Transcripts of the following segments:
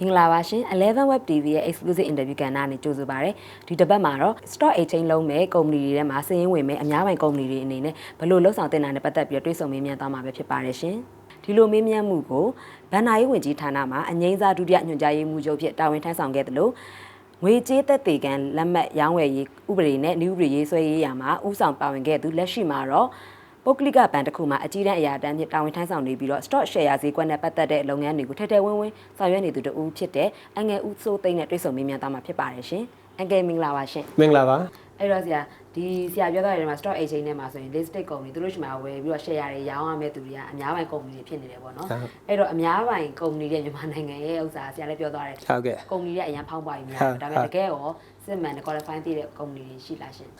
မင်္ဂလာပါရှင်11 web tv ရဲ့ exclusive interview ကဏ္ဍနဲ့ကြိုဆိုပါရစေဒီတစ်ပတ်မှာတော့ stock exchange လုံးမဲ့ကုမ္ပဏီတွေထဲမှာစာရင်းဝင်မဲ့အများပိုင်ကုမ္ပဏီတွေအနေနဲ့ဘယ်လိုလှုပ်ဆောင်တင်တာနဲ့ပတ်သက်ပြီးတော့တွေးဆုံမေးမြန်းသွားမှာပဲဖြစ်ပါတယ်ရှင်ဒီလိုမေးမြန်းမှုကိုဗန်နာရေးဝန်ကြီးဌာနမှာအငိမ့်စားဒုတိယညွှန်ကြားရေးမှူးချုပ်ဖြစ်တာဝန်ထမ်းဆောင်ခဲ့တယ်လို့ငွေကြေးသက်သေခံလက်မှတ်ရောင်းဝယ်ရေးဥပဒေနဲ့နည်းဥပဒေရေးဆွဲရေးရာမှာဥဆောင်ပါဝင်ခဲ့သူလက်ရှိမှာတော့ ပုဂ္ဂလိကဘဏ်တစ်ခုမှာအကြီးတန်းအရာတန်းဖြစ်တာဝန်ထမ်းဆောင်နေပြီးတော့ stock share ဈေးကွက်နဲ့ပတ်သက်တဲ့လုပ်ငန်းတွေကိုထဲထဲဝင်းဝင်းဆောင်ရွက်နေသူတူဖြစ်တဲ့အငယ်ဦးစိုးသိန်းနဲ့တွေ့ဆုံမေးမြန်းသွားမှာဖြစ်ပါတယ်ရှင်။အငယ်မင်္ဂလာပါရှင်မင်္ဂလာပါ။အဲ့တော့ဆရာဒီဆရာပြောသွားတဲ့မှာ stock exchange ထဲမှာဆိုရင် listed company သူတို့ရှိမှာဝယ်ပြီးတော့ share တွေရောင်းရမယ့်သူတွေကအများပိုင် company တွေဖြစ်နေတယ်ပေါ့နော်ဟုတ်။အဲ့တော့အများပိုင် company တွေမြန်မာနိုင်ငံရဲ့ဥစ္စာဆရာလည်းပြောသွားတယ်ဟုတ်ကဲ့။ company တွေကအရင်ဖောင်းပွားပြီးများဟုတ်တယ်ဒါပေမဲ့တကယ်ရောစစ်မှန်တဲ့ qualify တည်တဲ့ company တွေရှိလားရှင်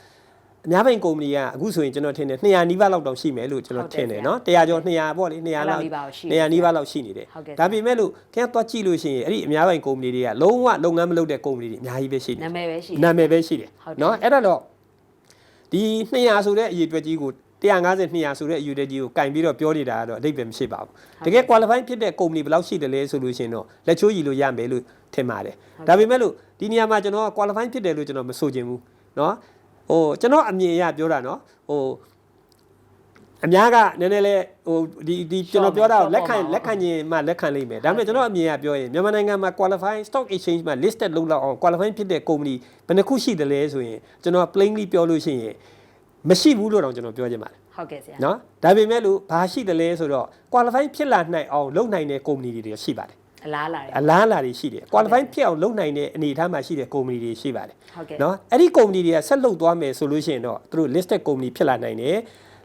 အများပိုင်ကုမ္ပဏီကအခုဆိုရင်ကျွန်တော်ထင်တယ်200နီးပါးလောက်တောင်ရှိမယ်လို့ကျွန်တော်ထင်တယ်နော်100ကျော်200ပေါ့လေ200လောက် အဲ့လောက်နီးပါးရှိတယ် 200နီးပါးလောက်ရှိနေတယ် ဟုတ်ကဲ့ ဒါပေမဲ့လို့ခင်ဗျားသွားကြည့်လို့ရှိရင်အဲ့ဒီအများပိုင်ကုမ္ပဏီတွေကလုံးဝလုပ်ငန်းမလုပ်တဲ့ကုမ္ပဏီတွေအများကြီးပဲရှိ ။ တယ် နာမည်ပဲရှိ နာမည်ပဲရှိတယ် ဟုတ်တယ် နော်အဲ့ဒါတော့ဒီ200ဆိုတဲ့အရေးအတွက်ကြီးကို150 200ဆိုတဲ့အယူတဲ့ကြီးကိုကင်ပြီးတော့ပြောနေတာကတော့အဓိပ္ပာယ်မရှိပါဘူးတကယ် qualify ဖြစ်တဲ့ကုမ္ပဏီဘယ်လောက်ရှိတယ်လဲဆိုလို့ရှိရင်တော့လက်ချိုးရည်လို့ရမယ်လို့ထင်ပါတယ်ဒါပေမဲ့လို့ဒီနေရာမှာကျွန်တော်က qualify ဖြစ်တယ်လို့ကျွန်တော်မဆိုချင်ဘူးเนาะ ဟိုကျွန်တော်အမြင်အရပြောတာနော်ဟိုအများကနည်းနည်းလေးဟိုဒီဒီကျွန်တော်ပြောတာကိုလက်ခံလက်ခံခြင်းမှလက်ခံလိမ့်မယ်ဒါပေမဲ့ကျွန်တော်အမြင်အရပြောရင်မြန်မာနိုင်ငံမှာ qualifying stock exchange မှာ listed လုပ်လောက်အောင် qualifying ဖြစ်တဲ့ company ဘယ်နှခုရှိတယ်လဲဆိုရင်ကျွန်တော် plainly ပြောလို့ရှိရင်မရှိဘူးလို့တော့ကျွန်တော်ပြောချင်ပါတယ်ဟုတ်ကဲ့ဆရာနော်ဒါပေမဲ့လို့ဘာရှိတယ်လဲဆိုတော့ qualify ဖြစ်လာနိုင်အောင်လုပ်နိုင်တဲ့ company တွေရှိပါတယ် အလားလာတယ်အလားအလာတွေရှိတယ် qualify ဖြစ်အောင်လုပ်နိုင်တဲ့အနေအထားမှာရှိတဲ့ company တွေရှိပါတယ်။ဟုတ်ကဲ့နော်အဲ့ဒီ company တွေကဆက်လုပ်သွားမယ်ဆိုလို့ရှိရင်တော့သူတို့ listed company ဖြစ်လာနိုင်တယ်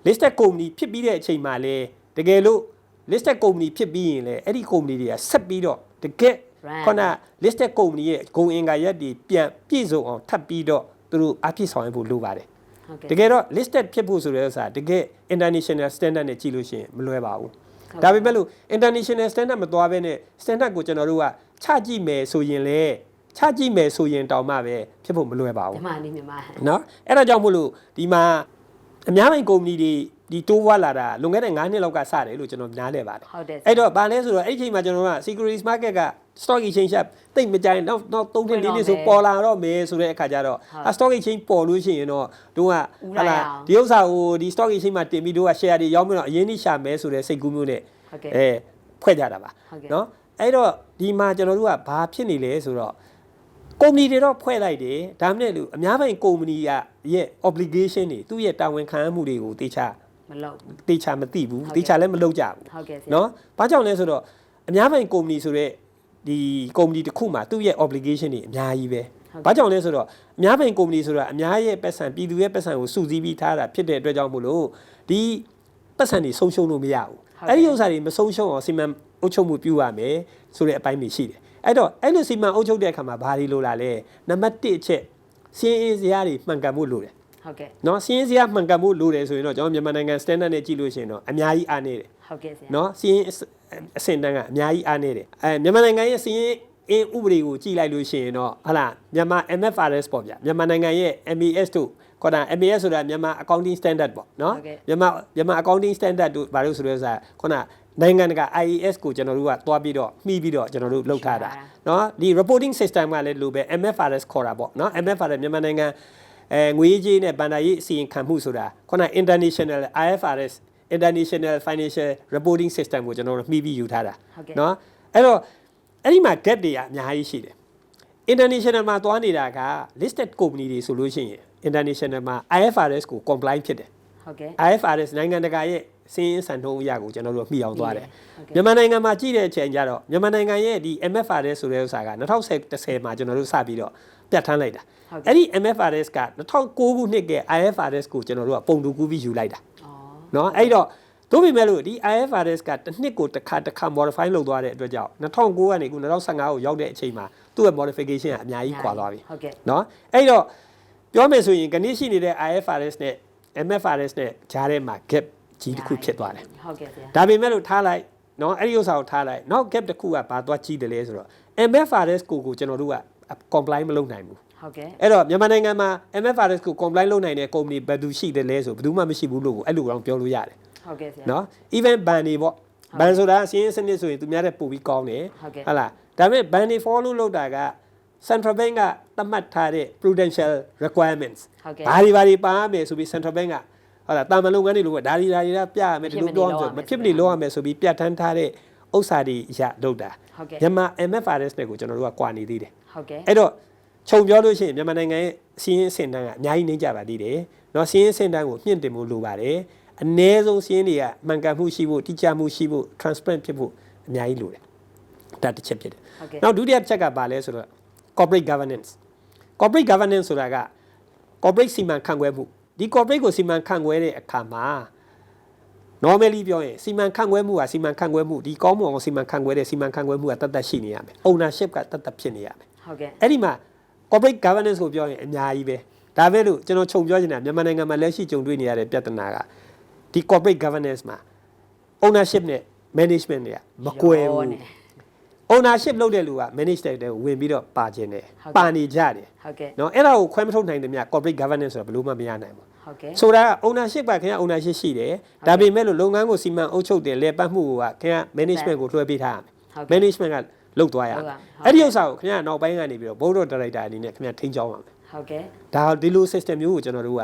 listed company ဖြစ်ပြီးတဲ့အချိန်မှာလဲတကယ်လို့ listed company ဖြစ်ပြီးရင်လဲအဲ့ဒီ company တွေကဆက်ပြီးတော့တကယ် Brand ခုန listed company ရဲ့ဂုဏ်အင်္ဂါရက်တွေပြန်ပြည့်စုံအောင်ထပ်ပြီးတော့သူတို့အပြည့်ဆောင်ရဖို့လိုပါတယ်ဟုတ်ကဲ့တကယ်တော့ listed ဖြစ်ဖို့ဆိုတဲ့ဥစ္စာတကယ် international standard နဲ့ကြည့်လို့ရှိရင်မလွယ်ပါဘူးဟုတ် ဒါပေမဲ့လို့ international standard မသွားဘဲနဲ့ standard ကိုကျွန်တော်တို့ကချကြည့်မယ်ဆိုရင်လည်းချကြည့်မယ်ဆိုရင်တောင်မှပဲဖြစ်ဖို့မလွယ်ပါဘူးမြန်မာနေမြန်မာနော်အဲ့ဒါကြောင့်မို့လို့ဒီမှာအများပိုင်းကုမ္ပဏီတွေဒီတိုးဝါလာတာလွန်ခဲ့တဲ့9နှစ်လောက်ကစတယ်လို့ကျွန်တော်နားလည်ပါတယ်ဟုတ်တယ်အဲ့တော့ဗာလဲဆိုတော့အဲ့ဒီချိန်မှာကျွန်တော်က securities market က stock exchange ကတိတ်မကြိုင်နောက်နောက်3နှစ်4နှစ်ဆိုပေါ်လာတော့မယ်ဆိုတဲ့အခါကျတော့အ stock exchange ပေါ်လို့ရှိရင်တော့တို့ကဟလာဒီဥစ္စာကိုဒီ stock exchange မှာတင်ပြီးတို့က share တွေရောင်းပြီးတော့အရင်နှစ်ရှာမယ်ဆိုတဲ့စိတ်ကူးမျိုးနဲ့အဲဖွဲ့ကြတာပါနော်အဲ့တော့ဒီမှာကျွန်တော်တို့ကဘာဖြစ်နေလဲဆိုတော့ကုမ္ပဏီတွေတော့ဖွဲ့လိုက်တယ်ဒါမှမဟုတ်အများပိုင်းကုမ္ပဏီကရဲ့ obligation တွေသူ့ရဲ့တာဝန်ခံမှုတွေကိုတေချာမလုပ်တေချာမသိဘူးတေချာလည်းမလုပ်ကြဘူးဟုတ်ကဲ့နော်ဘာကြောင့်လဲဆိုတော့အများပိုင်းကုမ္ပဏီဆိုတော့ ဒီ company တစ်ခုမှာသူ့ရဲ့ obligation တွေအများကြီးပဲဘာကြောင့်လဲဆိုတော့အများပိုင် company ဆိုတာအများရဲ့ပတ်စံပြည်သူရဲ့ပတ်စံကိုစုစည်းပြီးထားတာဖြစ်တဲ့အတွက်ကြောင့်မို့လို့ဒီပတ်စံတွေဆုံးရှုံးလို့မရဘူးအဲ့ဒီဥစ္စာတွေမဆုံးရှုံးအောင်စီမံအုပ်ချုပ်မှုပြုရမယ်ဆိုတဲ့အပိုင်းတွေရှိတယ်အဲ့တော့အဲ့လိုစီမံအုပ်ချုပ်တဲ့အခါမှာဘာတွေလိုလာလဲနံပါတ်1အချက်စီးရင်စရာတွေမှန်ကန်မှုလိုတယ်ဟုတ်ကဲ့နော်စီးရင်စရာမှန်ကန်မှုလိုတယ်ဆိုရင်တော့ကျွန်တော်မြန်မာနိုင်ငံ standard နဲ့ကြည့်လို့ရှိရင်တော့အများကြီးအားနေတယ်ဟုတ်ကဲ့ဆရာနော်စီးရင် အစင်တန်းကအများကြီးအားနေတယ်အဲမြန်မာနိုင်ငံရဲ့စီးရင်အင်းဥပဒေကိုကြည့်လိုက်လို့ရှိရင်တော့ဟလာမြန်မာ MFRS ပေါ့ဗျမြန်မာနိုင်ငံရဲ့ MAS တို့ခေါ်တာ MAS ဆိုတာမြန်မာ accounting standard ပေါ့เนาะမြန်မာမြန်မာ accounting standard တို့ဘာလို့ဆိုလဲဆိုတော့ခုနနိုင်ငံတကာ IAS ကိုကျွန်တော်တို့ကသွားပြီးတော့မှီးပြီးတော့ကျွန်တော်တို့လုပ်ထားတာเนาะဒီ reporting system ကလည်းလိုပဲ MFRS ခေါ်တာပေါ့เนาะ MFRS မြန်မာနိုင်ငံအဲငွေကြေးနဲ့ဗန်ဒါရေးအစီရင်ခံမှုဆိုတာခုန international IFRS international financial reporting system ကိုကျွန်တော်တို့မှီးပြီးယူထားတာ ဟုတ်ကဲ့ เนาะအဲ့တော့အဲ့ဒီမှာ gap တွေကအများကြီးရှိတယ် international မှာသွားနေတာက listed company တွေဆိုလို့ရှိရင် international မှာ IFRS ကို comply ဖြစ်တယ် ဟုတ်ကဲ့ IFRS နိုင်ငံတကာရဲ့စင်းစံနှုန်းအရာကိုကျွန်တော်တို့မှီအောင်သွားတယ် ဟုတ်ကဲ့ မြန်မာနိုင်ငံမှာကြည့်တဲ့အချိန်ကျတော့မြန်မာနိုင်ငံရဲ့ဒီ MFRS ဆိုတဲ့ဥစ္စာက2010မှာကျွန်တော်တို့စပြီးတော့ပြတ်ထန်းလိုက်တာ ဟုတ်ကဲ့ အဲ့ဒီ MFRS က2009ခုနှစ်က IFRS ကိုကျွန်တော်တို့ကပုံတူကူးပြီးယူလိုက်တာ နော်အဲ့တော့တို့ပေမဲ့လို့ဒီ IFRS ကတစ်နှစ်ကိုတစ်ခါတစ်ခါ modify လုပ်သွားတဲ့အတွက်ကြောင့်2009ကနေခု2015ကိုရောက်တဲ့အချိန်မှာသူ့ရဲ့ modification ကအများကြီးခွာသွားပြီဟုတ်ကဲ့နော်အဲ့တော့ပြောမယ်ဆိုရင်ကနေ့ရှိနေတဲ့ IFRS နဲ့ MFRS နဲ့ဂျားထဲမှာ gap ကြီးတစ်ခုဖြစ်သွားတယ်ဟုတ်ကဲ့ဗျာဒါပေမဲ့လို့ထားလိုက်နော်အဲ့ဒီဥစ္စာကိုထားလိုက်နောက် gap တစ်ခုကဘာသွားကြီးတယ်လဲဆိုတော့ MFRS ကိုကိုကျွန်တော်တို့က comply မလုပ်နိုင်ဘူး ဟုတ်ကဲ့အဲ့တော့မြန်မာနိုင်ငံမှာ MFRS ကို comply လုပ်နိုင်တဲ့ company ဘယ်သူရှိတယ်လဲဆိုဘယ်သူမှမရှိဘူးလို့ကိုအဲ့လိုကောင်ပြောလို့ရတယ်ဟုတ်ကဲ့ဆရာနော် even ban တွေပေါ့ဘန်ဆိုတာစီးရင်စနစ်ဆိုရင်သူများတဲ့ပို့ပြီးကောင်းတယ်ဟုတ်ကဲ့ဟုတ်လားဒါပေမဲ့ ban တွေ follow လုပ်တာက central bank ကသတ်မှတ်ထားတဲ့ prudential requirements ဟုတ်ကဲ့ဘာတွေဘာတွေပါရမယ်ဆိုပြီး central bank ကဟုတ်လားတာမန်လုပ်ငန်းတွေလို့ပဲဒါတွေဒါတွေကပြရမယ်ဒီလိုပြောရမယ်ဆိုမဖြစ်မနေလုပ်ရမယ်ဆိုပြီးပြဋ္ဌာန်းထားတဲ့ဥစ္စာတွေရလုပ်တာဟုတ်ကဲ့မြန်မာ MFRS နဲ့ကိုကျွန်တော်တို့ကကွာနေသေးတယ်ဟုတ်ကဲ့အဲ့တော့ ခြုံပြောလို့ရှိရင်မြန်မာနိုင်ငံရဲ့စီးရင်စင်တန်းကအများကြီးနှိမ့်ကြပါသေးတယ်။နော်စီးရင်စင်တန်းကိုမြင့်တင်ဖို့လိုပါတယ်။အ ਨੇ ဆုံးစီးရင်တွေကမှန်ကန်မှုရှိဖို့တိကျမှုရှိဖို့ transparent ဖြစ်ဖို့အများကြီးလိုတယ်။ဒါတစ်ချက်ဖြစ်တယ်ဟုတ်ကဲ့။နောက်ဒုတိယတစ်ချက်ကဘာလဲဆိုတော့ corporate governance corporate governance ဆိုတာက corporate စီမံခန့်ခွဲမှုဒီ corporate ကိုစီမံခန့်ခွဲတဲ့အခါမှာ normally ပြောရင်စီမံခန့်ခွဲမှုကစီမံခန့်ခွဲမှုဒီကောင်းမွန်အောင်စီမံခန့်ခွဲတဲ့စီမံခန့်ခွဲမှုကတတ်တတ်ရှိနေရမယ် ownership ကတတ်တတ်ဖြစ်နေရမယ်ဟုတ်ကဲ့အဲ့ဒီမှာ corporate governance ကိုပြောရင်အများကြီးပဲဒါပဲလို့ကျွန်တော်ခြုံပြောချင်တာမြန်မာနိုင်ငံမှာလက်ရှိကြုံတွေ့နေရတဲ့ပြဿနာကဒီ corporate governance မှာ ownership နဲ့ management တွေကမကွယ်ဘူး ownership လုပ်တဲ့လူက manage တဲ့တဲ့ဝင်ပြီးတော့ပါခြင်းတယ်ပါနေကြတယ်ဟုတ်ကဲ့နော်အဲ့ဒါကိုခွဲမထုတ်နိုင်တဲ့မြတ် corporate governance ဆိုတာဘယ်လိုမှမရနိုင်ဘူးဟုတ်ကဲ့ဆိုတာ ownership ပါခင်ဗျ ownership ရှိတယ်ဒါပေမဲ့လို့လုပ်ငန်းကိုစီမံအုပ်ချုပ်တယ်လဲပတ်မှုကခင်ဗျ management ကိုလွှဲပေးထားရမယ် management က လုပ်သွားရမယ်ဟုတ်ကဲ့အဲ့ဒီဥစ္စာကိုခင်ဗျနောက်ပိုင်းကနေပြီးတော့ board of director အနေနဲ့ခင်ဗျထိန်းကျောင်းရမယ်ဟုတ်ကဲ့ဒါဒီလို system မျိုးကိုကျွန်တော်တို့က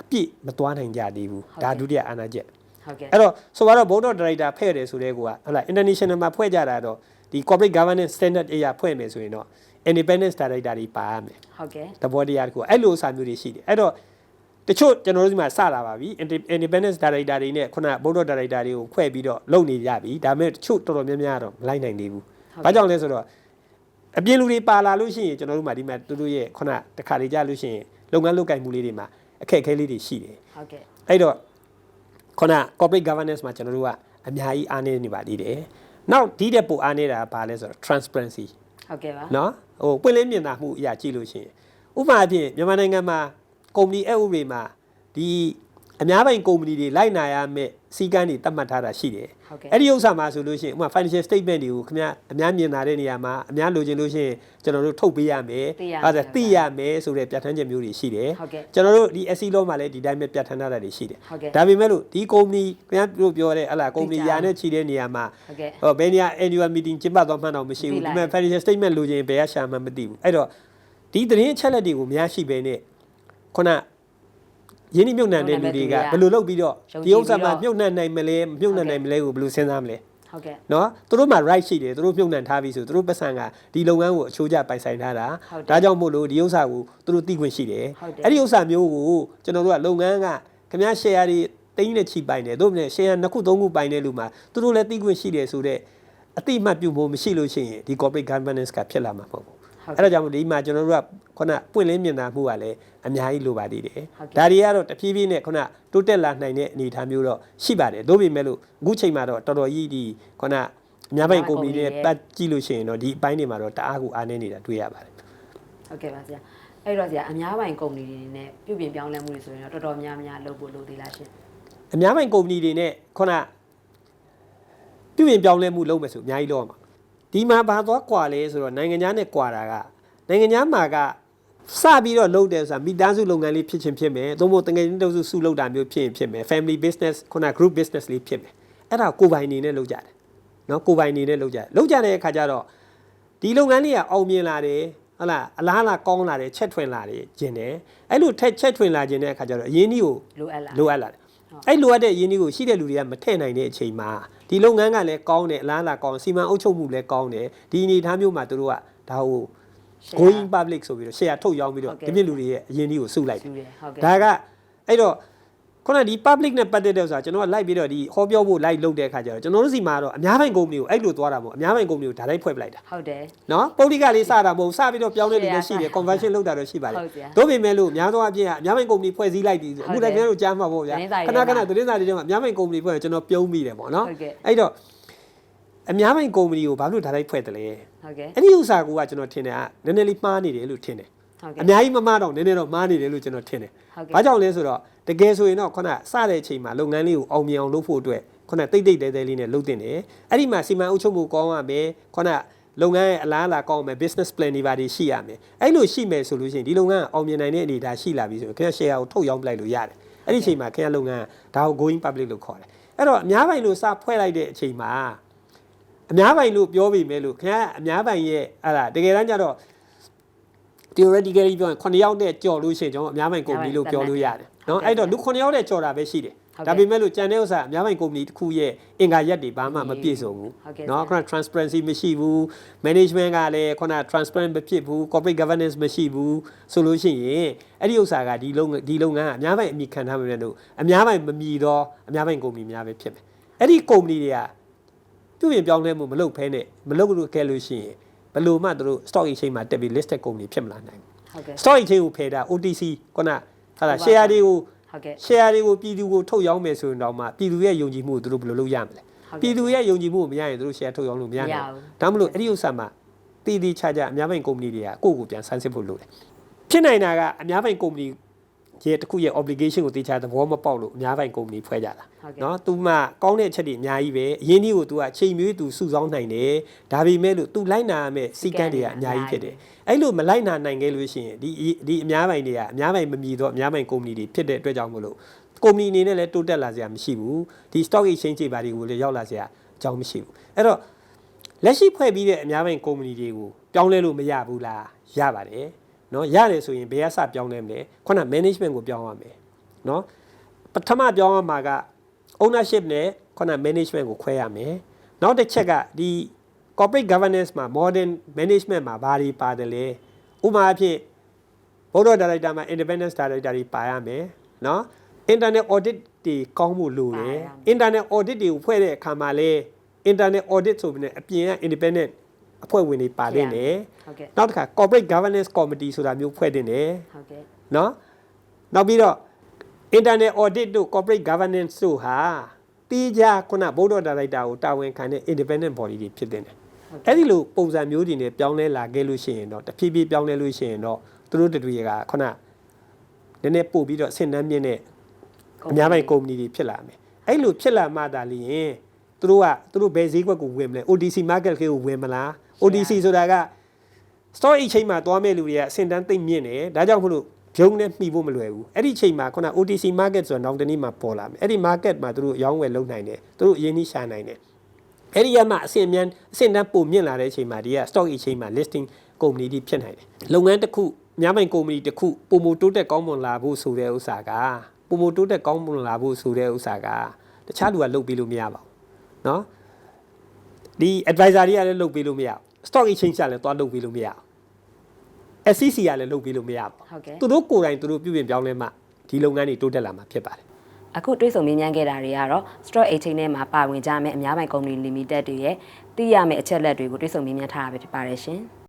အပြည့်မသွားနိုင်ကြသေးဘူးဟုတ်ကဲ့ဒါဒုတိယအာဏာချက်ဟုတ်ကဲ့အဲ့တော့ဆိုတော့ board of director ဖွဲ့တယ်ဆိုတဲ့ကောဟုတ်လား international မှာဖွဲ့ကြတာတော့ဒီ corporate governance standard အရာဖွဲ့မယ်ဆိုရင်တော့ independence director တွေပါရမယ်ဟုတ်ကဲ့သဘောတရားတခုအဲ့လိုအစာမျိုးတွေရှိတယ်အဲ့တော့တချို့ကျွန်တော်တို့ဒီမှာစတာပါပြီ Indi- independence director တွေနဲ့ခုန board of director တွေကိုဖွဲ့ပြီးတော့လုပ်နေကြပြီဒါပေမဲ့တချို့တော်တော်များများတော့မလိုက်နိုင်သေးဘူး ဘာကြောင့်လဲဆိုတော့အပြင်လူတွေပါလာလို့ရှိရင်ကျွန်တော်တို့မှာဒီမှာသူတို့ရဲ့ခုနတစ်ခါလေကြာလို့ရှိရင်လုပ်ငန်းလုပ်ကိုင်မှုလေးတွေမှာအခက်အခဲလေးတွေရှိတယ်ဟုတ်ကဲ့အဲ့တော့ခုန corporate governance မှာကျွန်တော်တို့ကအများကြီးအားနည်းနေပါသေးတယ်နောက်ဒီတဲ့ပိုအားနေတာကဘာလဲဆိုတော့ transparency ဟုတ်ကဲ့ပါနော်ဟိုပွင့်လင်းမြင်သာမှုအရာကြည့်လို့ရှိရင်ဥပမာအဖြစ်မြန်မာနိုင်ငံမှာကုမ္ပဏီအဥပဒေမှာဒီ အများပိုင်ကုမ္ပဏီတွေလိုက်နာရမယ့်စီကံတွေသတ်မှတ်ထားတာရှိတယ်ဟုတ်ကဲ့အဲ့ဒီဥစ္စာမှာဆိုလို့ရှိရင်ဥပမာ financial statement တွေကိုခင်ဗျအများမြင်သာတဲ့နေရာမှာအများလိုချင်လို့ရှိရင်ကျွန်တော်တို့ထုတ်ပေးရမယ်သိရမယ်ဒါဆိုသိရမယ်ဆိုတဲ့ပြဋ္ဌာန်းချက်မျိုးတွေရှိတယ်ဟုတ်ကဲ့ကျွန်တော်တို့ဒီ SC law မှာလည်းဒီတိုင်းပဲပြဋ္ဌာန်းထားတာတွေရှိတယ်ဟုတ်ကဲ့ဒါပေမဲ့လို့ဒီကုမ္ပဏီခင်ဗျတို့ပြောတဲ့ဟလာကုမ္ပဏီသိကြယာနဲ့ချီတဲ့နေရာမှာဟုတ်ကဲ့ဟောဘယ်နေရာ annual meeting ကျင်းပသွားမှန်းတော့မရှိဘူးသိဒီလိုက်မဲ့ financial statement လိုချင်ဘယ်ကရှာမှန်းမသိဘူးအဲ့တော့ဒီသတင်းအချက်လက်တွေကိုများရှိပဲနဲ့ခုန ယင်းနှမြုပ်နှံတဲ့လူတွေကဘယ်လိုလုပ်ပြီးတော့ယုံကြည်ဒီဥစ္စာမှာပြီးတော့မြုပ်နှံနိုင်မလဲမမြုပ်နှံနိုင်မလဲကိုဘယ်လိုစဉ်းစားမလဲဟုတ်ကဲ့နော်သူတို့မှာ right ရှိတယ်သူတို့မြုပ်နှံထားပြီဆိုသူတို့ပတ်စံကဒီလုပ်ငန်းကိုအချိုးကျပိုင်ဆိုင်ထားတာဟုတ်တယ်ဒါကြောင့်မို့လို့ဒီဥစ္စာကိုသူတို့သိခွင့်ရှိတယ်ဟုတ်တယ်အဲ့ဒီဥစ္စာမျိုးကိုကျွန်တော်တို့ကလုပ်ငန်းကခင်ဗျား share တွေတိန်းနဲ့ချီပိုင်တယ်တို့မနဲ့ share နှစ်ခုသုံးခုပိုင်တဲ့လူမှာသူတို့လည်းသိခွင့်ရှိတယ်ဆိုတော့အတိအမှတ်ပြုဖို့မရှိလို့ရှိရင်ဒီ corporate governance ကဖြစ်လာမှာမဟုတ်ဘူးဟုတ် အဲ့ကဲ့ဒါကြောင့်မို့ဒီမှာကျွန်တော်တို့ကခုနပွင့်လင်းမြင်သာမှုကလည်းအများကြီးလိုပါသေးတယ်ဟုတ်ကဲ့ဒါတွေကတော့တဖြည်းဖြည်းနဲ့ခုနတိုးတက်လာနိုင်တဲ့အနေအထားမျိုးတော့ရှိပါတယ်ဒါပေမဲ့လို့အခုချိန်မှာတော့တော်တော်ကြီးဒီခုနအများပိုင်ကုမ္ပဏီတွေပတ်ကြည့်လို့ရှိရင်တော့ဒီအပိုင်းတွေမှာတော့တအားကိုအားနေနေတာတွေ့ရပါတယ်ဟုတ်ကဲ့ပါဆရာအဲ့တော့ဆရာအများပိုင်ကုမ္ပဏီတွေနဲ့ပြုပြင်ပြောင်းလဲမှုတွေဆိုရင်တော့တော်တော်များများလုပ်ဖို့လိုသေးလားရှင်အများပိုင်ကုမ္ပဏီတွေနဲ့ခုနပြုပြင်ပြောင်းလဲမှုလုပ်မယ်ဆိုအများကြီးလုပ်ရမှာ ဒီမှာဘာသွားကွာလဲဆိုတော့နိုင်ငံခြားနဲ့ကွာတာကနိုင်ငံခြားမှာကစပြီးတော့လုပ်တယ်ဆိုတာမိသားစုလုပ်ငန်းလေးဖြစ်ချင်းဖြစ်မယ်သို့မဟုတ်တငယ်ချင်းတို့စုစုလုပ်တာမျိုးဖြစ်ရင်ဖြစ်မယ် family business ခုန group business လေးဖြစ်မယ်အဲ့ဒါကိုယ်ပိုင်အနေနဲ့လုပ်ကြတယ်နော်ကိုယ်ပိုင်အနေနဲ့လုပ်ကြတယ်လုပ်ကြတဲ့အခါကျတော့ဒီလုပ်ငန်းလေးကအောင်မြင်လာတယ်ဟုတ်လားအလားအလာကောင်းလာတယ်ချက်ထွင်လာတယ်ကျင်တယ်အဲ့လိုထက်ချက်ထွင်လာခြင်းတဲ့အခါကျတော့အရင်ကြီးကိုလိုအပ်လားလိုအပ်လာတယ်အဲ့လိုအပ်တဲ့အရင်းကြီးကိုရှိတဲ့လူတွေကမထည့်နိုင်တဲ့အချိန်မှာ ဒီလုပ်ငန်းကလည်းကောင်းတယ်အလားအလာကောင်းစီမံအုပ်ချုပ်မှုလည်းကောင်းတယ်ဒီအနေအထားမျိုးမှာတို့ကဒါကို going public ဆိုပြီးတော့ share ထုတ်ရောင်းပြီးတော့ဟုတ်ကဲ့ဒီမြင့်လူတွေရဲ့အရင်းကြီးကိုစုလိုက်တယ်ယူတယ်ဟုတ်ကဲ့ဒါကအဲ့တော့ ခုနကဒီ public နဲ့ပတ်သက်တဲ့ဥစ္စာကျွန်တော်ကလိုက်ပြီးတော့ဒီဟောပြောဖို့ live လုပ်တဲ့အခါကျတော့ကျွန်တော်တို့စီမှာတော့အများပိုင်ကုမ္ပဏီကိုအဲ့လိုသွားတာမဟုတ်အများပိုင်ကုမ္ပဏီကိုဒါလိုက်ဖွဲ့ပလိုက်တာဟုတ်တယ်နော်ပုဂ္ဂလိကလေးစတာမဟုတ်စပြီးတော့ပြောင်းလဲနေလို့ရှိတယ် Share conversion လုပ်တာတော့ရှိပါတယ်ဟုတ်ဗျာတို့ပေမဲ့လို့များသောအားဖြင့်အများပိုင်ကုမ္ပဏီဖွဲ့စည်းလိုက်ပြီဟုတ်အခုတယ်လည်းကျွန်တော်တို့ကြားမှာပေါ့ဗျာသတင်းစာခတွေဏခဏမှာသတင်းစာတွေထဲမှာအများပိုင်ကုမ္ပဏီဖွဲ့ရင်ကျွန်တော်ပြုံးမိတယ်ပေါ့နော်ဟုတ်ကဲ့အဲ့တော့အများပိုင်ကုမ္ပဏီကိုဘာလို့ဒါလိုက်ဖွဲ့တယ်လဲဟုတ်ကဲ့အဲ့ဒီဥစ္စာကကျွန်တော်ထင်တယ်ကနည်းနည်းလေးမှားနေတယ်လို့ထင်တယ်ဟုတ်ကဲ့ အများကြီးမမှားတော့နည်းနည်းတော့မှားနေတယ်လို့ကျွန်တော်ထင်တယ်ဟုတ်ကဲ့ဘာကြောင့်လဲဆိုတော့တကယ်ဆိုရင်တော့ခုနစတဲ့အချိန်မှာလုပ်ငန်းလေးကိုအောင်မြင်အောင်လုပ်ဖို့အတွက်ခုနတိတ်တိတ်တဲတဲလေးနဲ့လုပ်တင်တယ်အဲ့ဒီမှာစီမံအုပ်ချုပ်မှုကောင်းရမယ်ခုနလုပ်ငန်းရဲ့အလားအလာကောင်းမယ် business plan တွေပါတွေရှိရမယ်အဲ့လိုရှိမယ်ဆိုလို့ရှိရင်ဒီလုပ်ငန်းကအောင်မြင်နိုင်တဲ့အနေအထားရှိလာပြီဆိုရင်ခင်ဗျ share ကိုထုတ်ရောင်းပလိုက်လို့ရတယ်အဲ့ဒီအချိန်မှာခင်ဗျလုပ်ငန်းကဒါကို going public လို့ခေါ်တယ်အဲ့တော့အများပိုင်လို့စဖွဲ့လိုက်တဲ့အချိန်မှာအများပိုင်လို့ပြောပြီးမဲ့လို့ခင်ဗျားအများပိုင်ရဲ့အဲ့ဒါတကယ်တမ်းကျတော့ theoretically ပြောရင်9ယောက်နဲ့ကြော်လို့ရှိရင်ကျွန်တော်အများပိုင်ကုမ္ပဏီလို့ပြောလို့ရတယ်နော်အဲ့တော့လူ9ယောက်နဲ့ကြော်တာပဲရှိတယ်ဒါပေမဲ့လို့ကြံတဲ့ဥစ္စာအများပိုင်ကုမ္ပဏီတစ်ခုရဲ့အင်္ဂါရက်တွေဘာမှမပြည့်စုံဘူးနော်ခုန transparency မရှိဘူး management ကလည်းခုန transparent မဖြစ်ဘူး corporate governance မရှိဘူးဆိုလို့ရှိရင်အဲ့ဒီဥစ္စာကဒီလုပ်ဒီလုပ်ငန်းကအများပိုင်အမိခံထားမှလည်းလို့အများပိုင်မမီတော့အများပိုင်ကုမ္ပဏီများပဲဖြစ်မယ်အဲ့ဒီကုမ္ပဏီတွေကပြုပြင်ပြောင်းလဲမှုမလုပ်ဖဲနဲ့မလုပ်လို့ခဲ့လို့ရှိရင် ဘယ်လိုမှသူတို့ stock exchange မှာတက်ပြီး listed ကုမ္ပဏီဖြစ်မလာနိုင်ဘူးဟုတ်ကဲ့ stock exchange ကိုဖယ်တာ OTC ခုနဟာလာ share တွေကိုဟုတ်ကဲ့ share တွေကိုပြည်သူကိုထုတ်ရောင်းမယ်ဆိုရင်တော့မှပြည်သူရဲ့ယုံကြည်မှုကိုသူတို့ဘယ်လိုလုပ်ရမလဲဟုတ်ကဲ့ပြည်သူရဲ့ယုံကြည်မှုကိုမရရင်သူတို့ share ထုတ်ရောင်းလို့မရမရနိုင်ဘူးဘူးဒါမှမလို့အဲ့ဒီဥစ္စာမှာတည်တည်ချာချာအများပိုင်ကုမ္ပဏီတွေကကိုယ့်ကိုယ်ပြန်ဆန်းစစ်ဖို့လိုတယ်ဖြစ်နိုင်တာကအများပိုင်ကုမ္ပဏီ ရဲ့တစ်ခုရဲ့ obligation ကိုတေချာသဘောမပေါက်လို့အများပိုင်ကုမ္ပဏီဖွဲ့ကြတာဟုတ်ကဲ့နော်သူမှကောင်းတဲ့အချက်တွေအများကြီးပဲအရင်ဒီကို तू ကချိန်မြွေးသူစုဆောင်းနိုင်တယ်ဒါပေမဲ့လို့ तू လိုက်နာရမယ့်စီကံတွေကအများကြီးဖြစ်တယ်အဲ့လိုမလိုက်နာနိုင်ခဲ့လို့ရှိရင်ဒီဒီအများပိုင်တွေကအများပိုင်မမီတော့အများပိုင်ကုမ္ပဏီတွေဖြစ်တဲ့အတွက်ကြောင့်မလို့ကုမ္ပဏီအနေနဲ့လည်းတိုးတက်လာစရာမရှိဘူးဒီ stock exchange တွေဘာတွေကိုလည်းရောက်လာစရာအကြောင်းမရှိဘူးအဲ့တော့လက်ရှိဖွဲ့ပြီးတဲ့အများပိုင်ကုမ္ပဏီတွေကိုပြောင်းလဲလို့မရဘူးလားရပါတယ် နော်ရတယ်ဆိုရင်ဘယ်ကစပြောင်းလဲမလဲခုန management ကိုပြောင်းရမယ်နော်ပထမပြောင်းရမှာက ownership နဲ့ခုန management ကိုခွဲရမယ်။နောက်တစ်ချက်ကဒီ corporate governance မှာ modern management မှာဘာတွေပါတယ်လဲ။ဥပမာအဖြစ် board of director မှာ independent director တွေပါရမယ်။နော် internet audit တွေကောင်းဖို့လိုတယ်။ internet audit တွေကိုဖွဲ့တဲ့အခါမှာလဲ internet audit ဆိုပြီးねအပြင်က independent အဖွဲ့ဝင်တွေပါတင်တယ်နောက်တစ်ခါ corporate governance committee ဆိုတာမျိုးဖွဲ့တင်တယ်ဟုတ်ကဲ့နော်နောက်ပြီးတော့ internal audit တို့ corporate governance တို့ဟာတီးကြခုန board of director ကိုတာဝန်ခံတဲ့ independent body တွေဖြစ်တင်တယ်အဲ့ဒီလိုပုံစံမျိုးတွေနဲ့ပြောင်းလဲလာခဲ့လို့ရှိရင်တော့တဖြည်းဖြည်းပြောင်းလဲလို့ရှိရင်တော့သူတို့တွေကခုနနည်းနည်းပို့ပြီးတော့ဆင့်နှမ်းမြင့်တဲ့အများပိုင်းကုမ္ပဏီတွေဖြစ်လာမယ်အဲ့လိုဖြစ်လာမှသာလျှင်သူတို့ကသူတို့ဘယ်ဈေးကွက်ကိုဝင်မလဲ OTC market ကိုဝင်မလား OTC ဆိုတာက stock exchange မှာသွားမဲ့လူတွေကအဆင့်တန်းသိမ့်မြင့်တယ်ဒါကြောင့်မလို့ဂျုံနဲ့မှီဖို့မလွယ်ဘူးအဲ့ဒီချိန်မှာခုန OTC market ဆိုတာနောက်တစ်နေ့မှာပေါ်လာမယ်အဲ့ဒီ market မှာသူတို့ရောင်းဝယ်လုပ်နိုင်တယ်သူတို့အရင်နှိရှာနိုင်တယ်အဲ့ဒီရမှာအဆင့်အမြန်းအဆင့်တန်းပုံမြင့်လာတဲ့အချိန်မှာဒီက stock exchange မှာ listing ကုမ္ပဏီတွေဖြစ်နိုင်တယ်လုပ်ငန်းတစ်ခုအများပိုင်ကုမ္ပဏီတစ်ခုပုံမတိုးတက်ကောင်းမွန်လာဖို့ဆိုတဲ့ဥစ္စာကပုံမတိုးတက်ကောင်းမွန်လာဖို့ဆိုတဲ့ဥစ္စာကတခြားလူကလုပ်ပြီးလို့မရပါဘူးเนาะဒီ advisor တွေကလည်းလုပ်ပြီးလို့မရဘူး stock exchange ကလည်းသွားလုပ်ပြီးလို့မရဘူး SEC ကလည်းလုပ်ပြီးလို့မရဘူးဟုတ်ကဲ့သူတို့ကိုယ်တိုင်သူတို့ပြုပြင်ပြောင်းလဲမှဒီလုပ်ငန်းတွေတိုးတက်လာမှာဖြစ်ပါတယ်အခုတွေ့ဆုံမြင်မြန်ခဲ့တာတွေကတော့ stock exchange ထဲမှာပါဝင်ကြမယ့်အများပိုင်းကုမ္ပဏီ limited တွေရဲ့သိရမယ့်အချက်လက်တွေကိုတွေ့ဆုံမြင်မြန်ထားတာပဲဖြစ်ပါတယ်ရှင်။